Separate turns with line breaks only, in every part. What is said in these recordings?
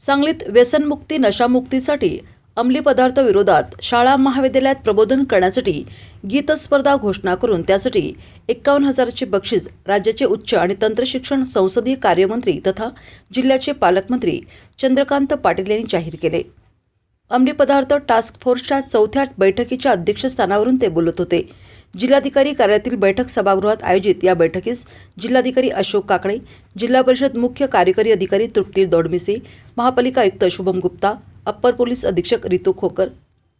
सांगलीत व्यसनमुक्ती नशामुक्तीसाठी अंमली पदार्थ विरोधात शाळा महाविद्यालयात प्रबोधन करण्यासाठी गीतस्पर्धा घोषणा करून त्यासाठी एक्कावन्न हजाराचे बक्षीस राज्याचे उच्च आणि तंत्रशिक्षण संसदीय कार्यमंत्री तथा जिल्ह्याचे पालकमंत्री चंद्रकांत पाटील यांनी जाहीर केले. अंमली पदार्थ टास्क फोर्सच्या चौथ्या बैठकीच्या अध्यक्षस्थानावरून ते बोलत होते. जिल्हाधिकारी कार्यालयातील बैठक सभागृहात आयोजित. या बैठकीस जिल्हाधिकारी अशोक काकडे जिल्हा परिषद मुख्य कार्यकारी अधिकारी तृप्ती दोडमिसे महापालिका आयुक्त शुभम गुप्ता अप्पर पोलीस अधीक्षक रितू खोकर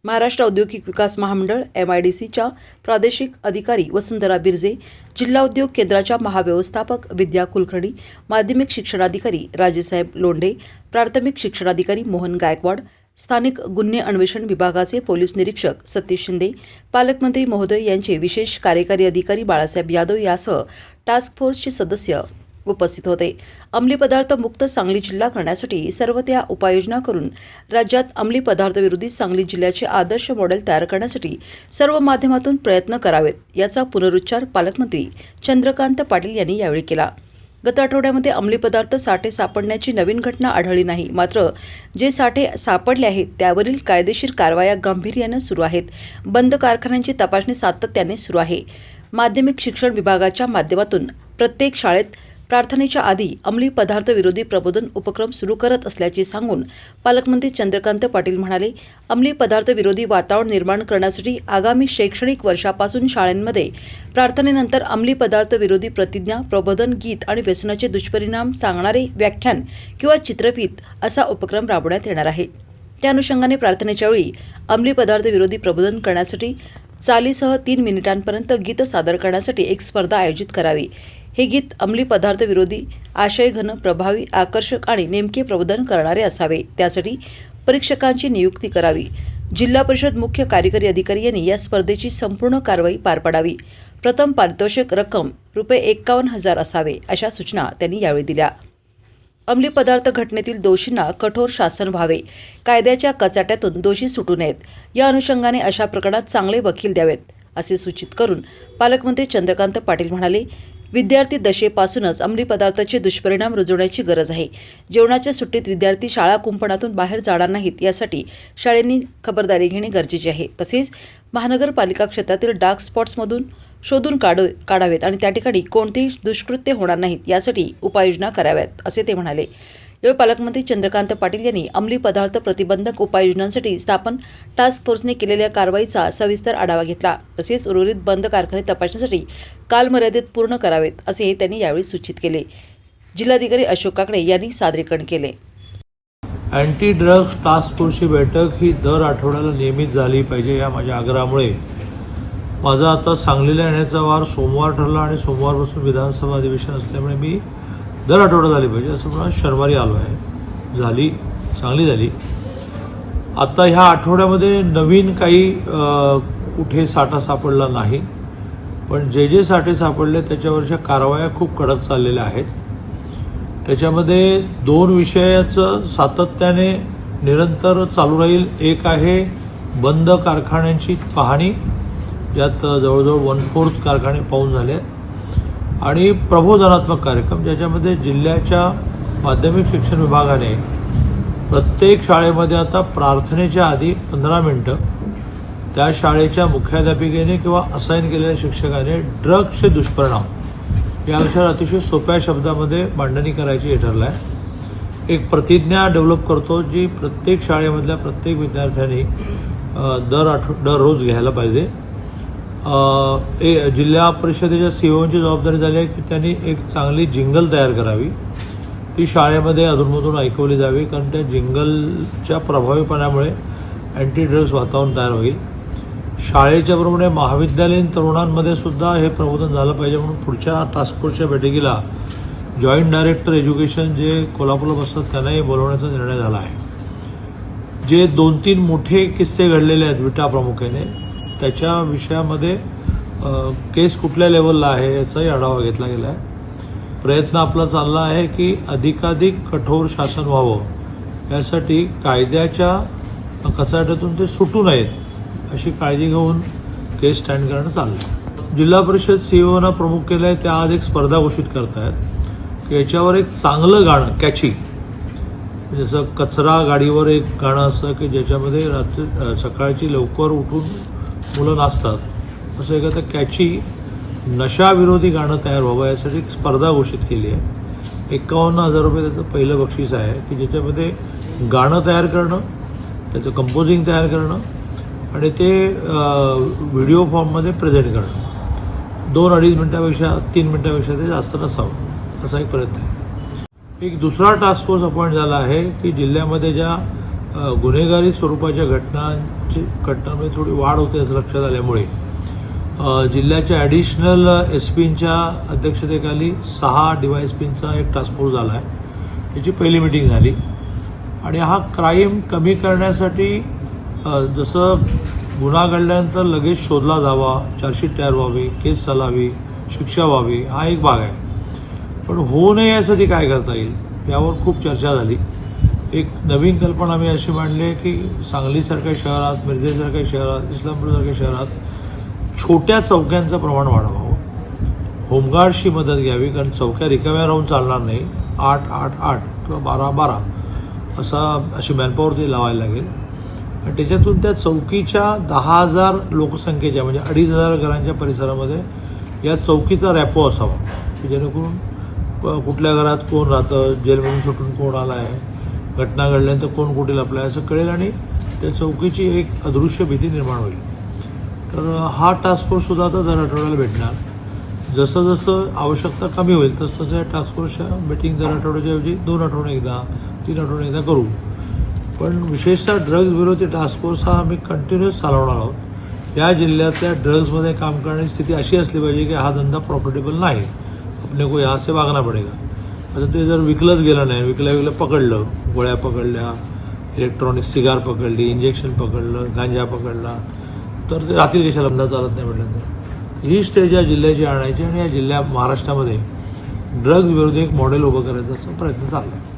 महाराष्ट्र औद्योगिक विकास महामंडळ एम आय डी सीच्या प्रादेशिक अधिकारी वसुंधरा बिर्जे जिल्हा उद्योग केंद्राच्या महाव्यवस्थापक विद्या कुलकर्णी माध्यमिक शिक्षणाधिकारी राजेसाहेब लोंढे प्राथमिक शिक्षणाधिकारी मोहन गायकवाड स्थानिक गुन्हे अन्वेषण विभागाचे पोलीस निरीक्षक सतीश शिंदे पालकमंत्री महोदय यांचे विशेष कार्यकारी अधिकारी बाळासाहेब यादव यासह टास्क फोर्सचे सदस्य उपस्थित होते. अंमली पदार्थ मुक्त सांगली जिल्हा करण्यासाठी सर्व त्या उपाययोजना करून राज्यात अंमली पदार्थविरोधी सांगली जिल्ह्याचे आदर्श मॉडेल तयार करण्यासाठी सर्व माध्यमातून प्रयत्न करावेत याचा पुनरुच्चार पालकमंत्री चंद्रकांत पाटील यांनी यावेळी केला. गत आठवड्यामध्ये अंमली पदार्थ साठे सापडण्याची नवीन घटना आढळली नाही. मात्र जे साठे सापडले आहेत त्यावरील कायदेशीर कारवाया गांभीर्यानं सुरू आहेत. बंद कारखान्यांची तपासणी सातत्याने सुरू आहे. माध्यमिक शिक्षण विभागाच्या माध्यमातून प्रत्येक शाळेत प्रार्थनेच्या आधी अंमली पदार्थ विरोधी प्रबोधन उपक्रम सुरू करत असल्याचे सांगून पालकमंत्री चंद्रकांत पाटील म्हणाले अंमली पदार्थ विरोधी वातावरण निर्माण करण्यासाठी आगामी शैक्षणिक वर्षापासून शाळांमध्ये प्रार्थनेनंतर अंमली पदार्थ विरोधी प्रतिज्ञा प्रबोधन गीत आणि व्यसनाचे दुष्परिणाम सांगणारे व्याख्यान किंवा चित्रफित असा उपक्रम राबवण्यात येणार आहे. त्या अनुषंगाने प्रार्थनेच्या वेळी अंमली पदार्थ विरोधी प्रबोधन करण्यासाठी चालीसह तीन मिनिटांपर्यंत गीत सादर करण्यासाठी एक स्पर्धा आयोजित करावी. हे गीत अंमली पदार्थ विरोधी आशयघन प्रभावी आकर्षक आणि नेमके प्रबोधन करणारे असावे. त्यासाठी परीक्षकांची नियुक्ती करावी. जिल्हा परिषद मुख्य कार्यकारी अधिकारी यांनी या स्पर्धेची संपूर्ण कारवाई पार पाडावी. प्रथम पारितोषिक रक्कम रुपये एक्कावन्न हजार असावे अशा सूचना त्यांनी यावेळी दिल्या. अंमली पदार्थ घटनेतील दोषींना कठोर शासन व्हावे. कायद्याच्या कचाट्यातून दोषी सुटू नयेत. या अनुषंगाने अशा प्रकरणात चांगले वकील द्यावेत असे सूचित करून पालकमंत्री चंद्रकांत पाटील म्हणाले विद्यार्थी दशेपासूनच अंमली पदार्थाचे दुष्परिणाम रुजवण्याची गरज आहे. जेवणाच्या सुट्टीत विद्यार्थी शाळा कुंपणातून बाहेर जाणार नाहीत यासाठी शाळेंनी खबरदारी घेणे गरजेचे आहे. तसेच महानगरपालिका क्षेत्रातील डार्क स्पॉट्समधून शोधून काढ काढावेत आणि त्या ठिकाणी कोणतेही दुष्कृत्य होणार नाहीत यासाठी उपाययोजना कराव्यात असे ते म्हणाले. यावेळी पालकमंत्री चंद्रकांत पाटील यांनी अंमली पदार्थ प्रतिबंधक उपाययोजनांसाठी स्थापन टास्क फोर्सने केलेल्या कारवाईचा सविस्तर आढावा घेतला. तसेच उर्वरित बंद कारखाने तपासण्यासाठी कालमर्यादेत पूर्ण करावेत असे त्यांनी यावेळी सूचित केले. जिल्हाधिकारी अशोक काकडे यांनी सादरीकरण केले.
अँटी ड्रग्ज टास्क फोर्सची बैठक ही दर आठवड्याला नियमित झाली पाहिजे या माझ्या आग्रहामुळे. माझा आता सांगलीला येण्याचा वार सोमवार ठरला आणि सोमवारपासून विधानसभा अधिवेशन असल्यामुळे मी दर आठवडा झाली पाहिजे. असं म्हणून शनिवारी आलो आहे. झाली चांगली झाली. आत्ता ह्या आठवड्यामध्ये नवीन काही कुठे साठा सापडला नाही. पण जे जे साठे सापडले त्याच्यावरच्या कारवाया खूप कडक चाललेल्या आहेत. त्याच्यामध्ये दोन विषयाचं सातत्याने निरंतर चालू राहील. एक आहे बंद कारखान्यांची पाहणी. ज्यात जवळजवळ वन फोर्थ कारखाने पाहून झाले आहेत. आणि प्रबोधनात्मक कार्यक्रम ज्याच्यामध्ये जिल्ह्याच्या माध्यमिक शिक्षण विभागाने प्रत्येक शाळेमध्ये आता प्रार्थनेच्या आधी पंधरा मिनटं त्या शाळेच्या मुख्याध्यापिकेने किंवा असाईन केलेल्या शिक्षकाने ड्रग्सचे दुष्परिणाम. या विषयावर अतिशय सोप्या शब्दामध्ये मांडणी करायची हे ठरलं आहे एक प्रतिज्ञा डेव्हलप करतो जी प्रत्येक शाळेमधल्या प्रत्येक विद्यार्थ्यांनी दर आठव दररोज घ्यायला पाहिजे. ए जिल्हा परिषदेच्या सीओंची जबाबदारी झाली आहे की त्यांनी एक चांगली जिंगल तयार करावी. ती शाळेमध्ये अधूनमधून ऐकवली जावी कारण त्या जिंगलच्या प्रभावीपणामुळे अँटी ड्रग्ज वातावरण तयार होईल. शाळेच्या महाविद्यालयीन तरुणांमध्ये सुद्धा हे प्रबोधन झालं पाहिजे म्हणून पुढच्या टास्क फोर्सच्या बैठकीला जॉईंट डायरेक्टर एज्युकेशन जे कोल्हापूरला बसतात त्यांनाही बोलवण्याचा निर्णय झाला आहे. जे दोन तीन मोठे किस्से घडलेले आहेत विटा प्रामुख्याने त्याच्या विषयामध्ये केस कुठल्या लेवलला आहे याचाही आढावा घेतला गेला आहे प्रयत्न आपला चालला आहे की अधिकाधिक कठोर शासन व्हावं. यासाठी कायद्याच्या कचाट्यातून ते सुटू नयेत अशी काळजी घेऊन केस स्टँड करणं चाललं आहे जिल्हा परिषद सीईओना प्रमुख केलं आहे त्या आज एक स्पर्धा घोषित करतायत की याच्यावर एक चांगलं गाणं कॅची जसं कचरा गाडीवर एक गाणं असतं की ज्याच्यामध्ये रात्री सकाळची लवकर उठून मुलं नाचतात. असं एखादं कॅची नशाविरोधी गाणं तयार व्हावं यासाठी एक स्पर्धा घोषित केली आहे. एकावन्न हजार रुपये त्याचं पहिलं बक्षीस आहे की ज्याच्यामध्ये गाणं तयार करणं त्याचं कंपोजिंग तयार करणं आणि ते व्हिडिओ फॉर्ममध्ये प्रेझेंट करणं. दोन अडीच मिनटापेक्षा तीन मिनटापेक्षा ते जास्त नसावं असा एक प्रयत्न आहे. एक दुसरा टास्क फोर्स अपॉइंट झाला आहे की जिल्ह्यामध्ये ज्या गुन्हेगारी स्वरूपाच्या घटनांची घटनांमध्ये थोडी वाढ होते असं लक्षात आल्यामुळे. जिल्ह्याच्या ॲडिशनल एस पींच्या अध्यक्षतेखाली सहा डिवायस पींचा एक टास्क फोर्स झाला आहे याची पहिली मिटिंग झाली. आणि हा क्राईम कमी करण्यासाठी जसं गुन्हा घडल्यानंतर लगेच शोधला जावा चार्जशीट तयार व्हावी केस चालावी शिक्षा व्हावी हा एक भाग आहे. पण होऊ नये यासाठी काय करता येईल यावर खूप चर्चा झाली. एक नवीन कल्पना मी अशी मांडली आहे की सांगलीसारख्या शहरात मिरजेसारख्या शहरात इस्लामपूरसारख्या शहरात छोट्या चौक्यांचं प्रमाण वाढवावं. होमगार्डशी मदत घ्यावी कारण चौक्या रिकाम्या राहून चालणार नाही. आठ आठ आठ किंवा बारा बारा असा अशी मॅनपॉवर ती लावायला लागेल. आणि त्याच्यातून त्या चौकीच्या दहा हजार लोकसंख्येच्या म्हणजे अडीच हजार घरांच्या परिसरामध्ये या चौकीचा रॅपो असावा की जेणेकरून कुठल्या घरात कोण राहतं जेलमधून सुटून कोण आला आहे घटना घडल्यानंतर कोण कुठे लपला असं कळेल आणि त्या चौकीची एक अदृश्य भीती निर्माण होईल. तर हा टास्क फोर्ससुद्धा आता दर आठवड्याला भेटणार. जसं जसं आवश्यकता कमी होईल तसं तसं या टास्क फोर्सच्या मीटिंग दर आठवड्याच्या ऐवजी दोन आठवडे एकदा तीन आठवडे एकदा करू. पण विशेषतः ड्रग्ज विरोधी टास्क फोर्स हा आम्ही कंटिन्युअस चालवणार आहोत. या जिल्ह्यातल्या ड्रग्जमध्ये काम करण्याची स्थिती अशी असली पाहिजे की हा धंदा प्रॉफिटेबल नाही. अपने को यहाँ से भागना पडेगा. आता ते जर विकलंच गेलं नाही विकल्या विकलं पकडलं गोळ्या पकडल्या इलेक्ट्रॉनिक सिगार पकडली इंजेक्शन पकडलं गांजा पकडला तर ते रात्री कशाला धंदा चालत नाही म्हटल्यानंतर ही स्टेज या जिल्ह्याची आणायची आणि या जिल्ह्या महाराष्ट्रामध्ये ड्रग्ज विरोधी एक मॉडेल उभं करायचा असा प्रयत्न चालला आहे